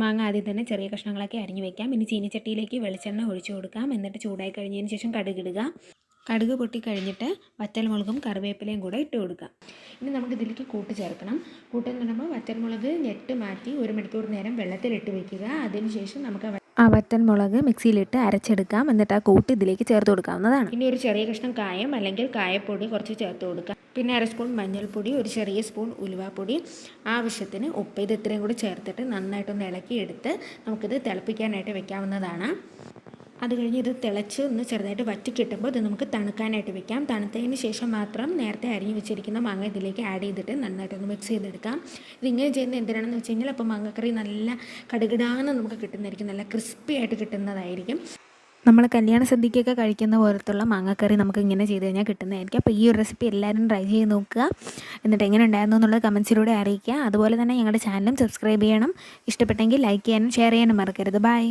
മാങ്ങ ആദ്യം തന്നെ ചെറിയ കഷ്ണങ്ങളൊക്കെ അരിഞ്ഞു വെക്കാം. ഇനി ചീനിച്ചട്ടിയിലേക്ക് വെളിച്ചെണ്ണ ഒഴിച്ചു കൊടുക്കാം. എന്നിട്ട് ചൂടായി കഴിഞ്ഞതിന് ശേഷം കടുകിടുക കടുക് പൊട്ടി കഴിഞ്ഞിട്ട് വറ്റൽമുളകും കറിവേപ്പിലയും കൂടെ ഇട്ട് കൊടുക്കാം ഇനി നമുക്ക് ഇതിലേക്ക് കൂട്ട് ചേർക്കണം. കൂട്ടെന്ന് പറയുമ്പോൾ വറ്റൽമുളക് ഞെട്ട് മാറ്റി ഒരു മണിക്കൂർ നേരം വെള്ളത്തിലിട്ട് വെക്കുക അതിനുശേഷം നമുക്ക് ആ ആ വറ്റൽമുളക് മിക്സിയിലിട്ട് അരച്ചെടുക്കാം. എന്നിട്ട് ആ കൂട്ട് ഇതിലേക്ക് ചേർത്ത് കൊടുക്കാവുന്നതാണ്. ഇനി ഒരു ചെറിയ കഷ്ണം കായം അല്ലെങ്കിൽ കായപ്പൊടി കുറച്ച് ചേർത്ത് കൊടുക്കാം പിന്നെ അര സ്പൂൺ മഞ്ഞൾപ്പൊടി ഒരു ചെറിയ സ്പൂൺ ഉലുവാപ്പൊടി. ആവശ്യത്തിന് ഉപ്പ് ഇത് ഇത്രയും കൂടി ചേർത്തിട്ട് നന്നായിട്ടൊന്ന് ഇളക്കിയെടുത്ത് നമുക്കിത് തിളപ്പിക്കാനായിട്ട് വെക്കാവുന്നതാണ്. അത് കഴിഞ്ഞ് ഇത് തിളച്ച് ഒന്ന് ചെറുതായിട്ട് വറ്റി കിട്ടുമ്പോൾ ഇത് നമുക്ക് തണുക്കാനായിട്ട് വെക്കാം. തണുത്തതിന് ശേഷം മാത്രം നേരത്തെ അരിഞ്ഞ് വെച്ചിരിക്കുന്ന മാങ്ങ ഇതിലേക്ക് ആഡ് ചെയ്തിട്ട് നന്നായിട്ട് ഒന്ന് മിക്സ് ചെയ്തെടുക്കാം. ഇതിങ്ങനെ ചെയ്യുന്നത് എന്തിനാണെന്ന് വെച്ച് കഴിഞ്ഞാൽ അപ്പോൾ മാങ്ങക്കറി നല്ല കടുകിടാന്ന് നമുക്ക് കിട്ടുന്നതായിരിക്കും. നല്ല ക്രിസ്പി ആയിട്ട് കിട്ടുന്നതായിരിക്കും. നമ്മൾ കല്യാണ സദ്യക്കൊക്കെ കഴിക്കുന്ന പോലത്തുള്ള മാങ്ങക്കറി നമുക്ക് ഇങ്ങനെ ചെയ്ത് കഴിഞ്ഞാൽ കിട്ടുന്നതായിരിക്കും. അപ്പോൾ ഈ ഒരു റെസിപ്പി എല്ലാവരും ട്രൈ ചെയ്ത് നോക്കുക. എന്നിട്ട് എങ്ങനെ ഉണ്ടായിരുന്നു എന്നുള്ളത് കമൻസിലൂടെ അറിയിക്കുക. അതുപോലെ തന്നെ ഞങ്ങളുടെ ചാനലും സബ്സ്ക്രൈബ് ചെയ്യണം. ഇഷ്ടപ്പെട്ടെങ്കിൽ ലൈക്ക് ചെയ്യാനും ഷെയർ ചെയ്യാനും മറക്കരുത്. ബൈ